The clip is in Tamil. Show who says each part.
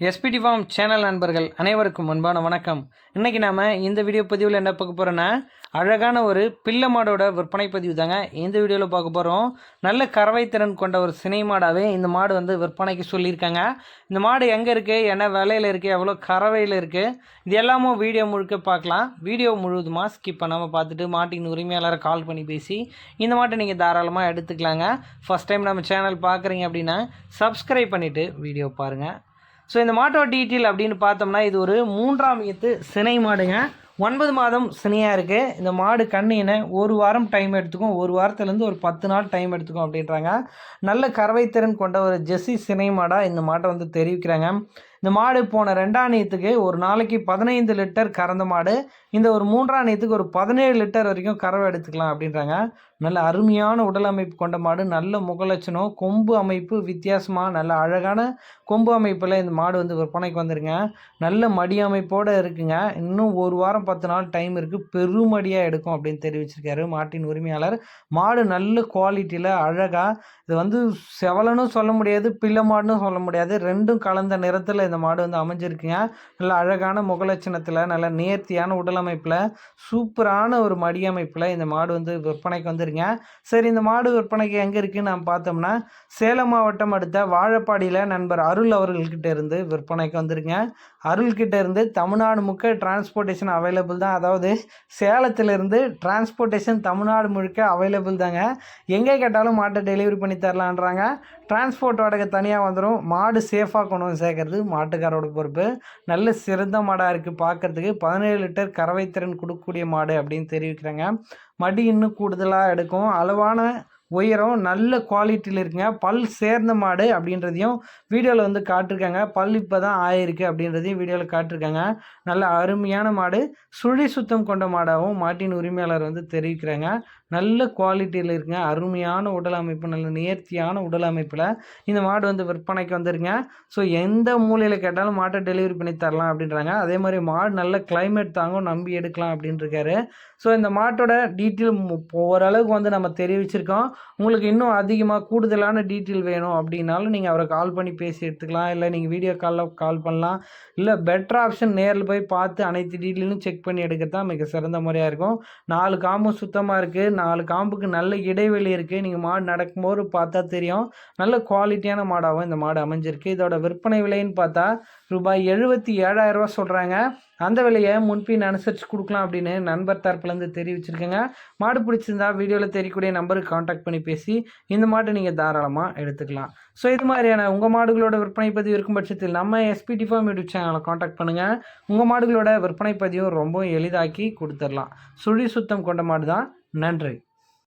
Speaker 1: எஸ்பிடி ஃபார்ம் சேனல் நண்பர்கள் அனைவருக்கும் அன்பான வணக்கம். இன்றைக்கி நாம் இந்த வீடியோ பதிவில் என்ன பார்க்க போகிறோன்னா அழகான ஒரு பிள்ளை மாடோட விற்பனை பதிவு தாங்க. இந்த வீடியோவில் பார்க்க போகிறோம் நல்ல கறவை திறன் கொண்ட ஒரு சினை மாடாகவே இந்த மாடு வந்து விற்பனைக்கு சொல்லியிருக்காங்க. இந்த மாடு எங்கே இருக்குது என்ன விலையில் இருக்குது எவ்வளோ கறவையில் இருக்குது இது எல்லாமும் வீடியோ முழுக்க பார்க்கலாம். வீடியோ முழுவதுமாக ஸ்கிப் பண்ணாமல் பார்த்துட்டு மாட்டின் உரிமையாளரை கால் பண்ணி பேசி இந்த மாட்டை நீங்கள் தாராளமாக எடுத்துக்கலாங்க. ஃபஸ்ட் டைம் நம்ம சேனல் பார்க்குறீங்க அப்படின்னா சப்ஸ்கிரைப் பண்ணிவிட்டு வீடியோ பாருங்கள் ஸோ இந்த மாட்டோட டீட்டெயில் அப்படின்னு பார்த்தோம்னா இது ஒரு மூன்றாம் ஈத்து சினை மாடுங்க. ஒன்பது மாதம் சினையாக இருக்குது இந்த மாடு கண்ணினை ஒரு வாரம் டைம் எடுத்துக்கும். ஒரு வாரத்துலேருந்து ஒரு பத்து நாள் டைம் எடுத்துக்கும் அப்படின்றாங்க. நல்ல கறவைத்திறன் கொண்ட ஒரு ஜெஸ்ஸி சினை மாடாக இந்த மாட்டை வந்து தெரிவிக்கிறாங்க. இந்த மாடு போன ரெண்டாம் நேத்துக்கு ஒரு நாளைக்கு பதினைந்து லிட்டர் கறந்த மாடு. இந்த ஒரு மூன்றாம் நேத்துக்கு ஒரு பதினேழு லிட்டர் வரைக்கும் கறவை எடுத்துக்கலாம் அப்படின்றாங்க. நல்ல அருமையான உடல் அமைப்பு கொண்ட மாடு நல்ல முகலட்சணம் கொம்பு அமைப்பு வித்தியாசமாக நல்ல அழகான கொம்பு அமைப்பில் இந்த மாடு வந்து விற்பனைக்கு வந்துருங்க. நல்ல மடி அமைப்போடு இருக்குங்க. இன்னும் ஒரு வாரம் பத்து நாள் டைம் இருக்குது பெருமடியாக எடுக்கும் அப்படின்னு தெரிவிச்சிருக்காரு மாட்டின் உரிமையாளர். மாடு நல்ல குவாலிட்டியில் அழகாக இது வந்து செவலனும் சொல்ல முடியாது பிள்ளை மாடுன்னு சொல்ல முடியாது. ரெண்டும் கலந்த நிறத்தில் இந்த மாடு வந்து அமைஞ்சிருக்குங்க. நல்ல அழகான முகலட்சணத்தில் நல்ல நேர்த்தியான உடலமைப்பில் சூப்பரான ஒரு மடி அமைப்பில் இந்த மாடு வந்து விற்பனைக்கு வந்துருங்க. சரி இந்த மாடு விற்பனைக்கு எங்கே இருக்குன்னு நம்ம பார்த்தோம்னா சேலம் மாவட்டம் அடுத்த வாழப்பாடியில் நண்பர் அருள் அவர்கள்கிட்ட இருந்து விற்பனைக்கு வந்துருங்க. அருள்கிட்ட இருந்து தமிழ்நாடு முக்க டிரான்ஸ்போர்ட்டேஷன் அவைலபிள் தான். அதாவது சேலத்திலிருந்து டிரான்ஸ்போர்ட்டேஷன் தமிழ்நாடு முழுக்க அவைலபிள் தாங்க. எங்கே கேட்டாலும் மாட்டை டெலிவரி பண்ணி தரலான்றாங்க. டிரான்ஸ்போர்ட் வாடகை தனியாக வந்துடும் மாடு சேஃபாக கொண்டு வந்து சேர்க்கறது மாட்டுக்காரோட பொறுப்பு. நல்ல சிறந்த மாடாக இருக்குது பார்க்குறதுக்கு பதினேழு லிட்டர் கறவை திறன் கொடுக்கக்கூடிய மாடு அப்படின்னு தெரிவிக்கிறாங்க. மடி இன்னும் கூடுதலாக எடுக்கும். அளவான உயரம் நல்ல குவாலிட்டியில் இருக்குங்க. பல் சேர்ந்த மாடு அப்படின்றதையும் வீடியோவில் வந்து காட்டிருக்காங்க. பல் இப்போ தான் ஆயிருக்கு அப்படின்றதையும் வீடியோவில் காட்டிருக்காங்க. நல்ல அருமையான மாடு. சுழி சுத்தம் கொண்ட மாடாகவும் மாட்டின் உரிமையாளர் வந்து தெரிவிக்கிறாங்க. நல்ல குவாலிட்டியில் இருக்குங்க அருமையான உடல் அமைப்பு நல்ல நேர்த்தியான உடல் அமைப்பில் இந்த மாடு வந்து விற்பனைக்கு வந்துருங்க. ஸோ எந்த மூலையில் கேட்டாலும் மாட்டை டெலிவரி பண்ணி தரலாம் அப்படின்றாங்க. அதே மாதிரி மாடு நல்ல கிளைமேட் தாங்கும் நம்பி எடுக்கலாம் அப்படின்ட்டுருக்காரு ஸோ இந்த மாட்டோட டீட்டெயில் ஓரளவுக்கு வந்து நம்ம தெரிவிச்சிருக்கோம். உங்களுக்கு இன்னும் அதிகமாக கூடுதலான டீட்டெயில் வேணும் அப்படின்னாலும் நீங்கள் அவரை கால் பண்ணி பேசி எடுத்துக்கலாம். இல்லை நீங்கள் வீடியோ காலில் கால் பண்ணலாம். இல்லை பெட்டர் ஆப்ஷன் நேரில் போய் பார்த்து அனைத்து டீட்டெயிலும் செக் பண்ணி எடுக்கிறது தான் மிக சிறந்த முறையாக இருக்கும். நாலு காம்பும் சுத்தமாக இருக்குது நாலு காம்புக்கு நல்ல இடைவெளி இருக்குது நீங்கள் மாடு நடக்கும்போது பார்த்தா தெரியும். நல்ல குவாலிட்டியான மாடாகவும் இந்த மாடு அமைஞ்சிருக்கு. இதோட விற்பனை விலைன்னு பார்த்தா ரூபாய் எழுபத்தி ஏழாயிரரூவா சொல்கிறாங்க அந்த விலையை முன்பின் அனுசரித்து கொடுக்கலாம் அப்படின்னு நண்பர் தரப்புலேருந்து தெரிவிச்சிருக்கேங்க. மாடு பிடிச்சிருந்தா வீடியோவில் தெரியக்கூடிய நம்பருக்கு காண்டாக்ட் பண்ணி பேசி இந்த மாட்டை நீங்கள் தாராளமாக எடுத்துக்கலாம். ஸோ இது மாதிரியான உங்கள் மாடுகளோட விற்பனை பதிவு இருக்கும் பட்சத்தில் நம்ம S P T farm YouTube சேனலை காண்டாக்ட் பண்ணுங்கள் உங்கள் மாடுகளோட விற்பனை பதிவும் ரொம்ப எளிதாக்கி கொடுத்துடலாம். சுழி சுத்தம் கொண்ட மாடு தான் நன்றி.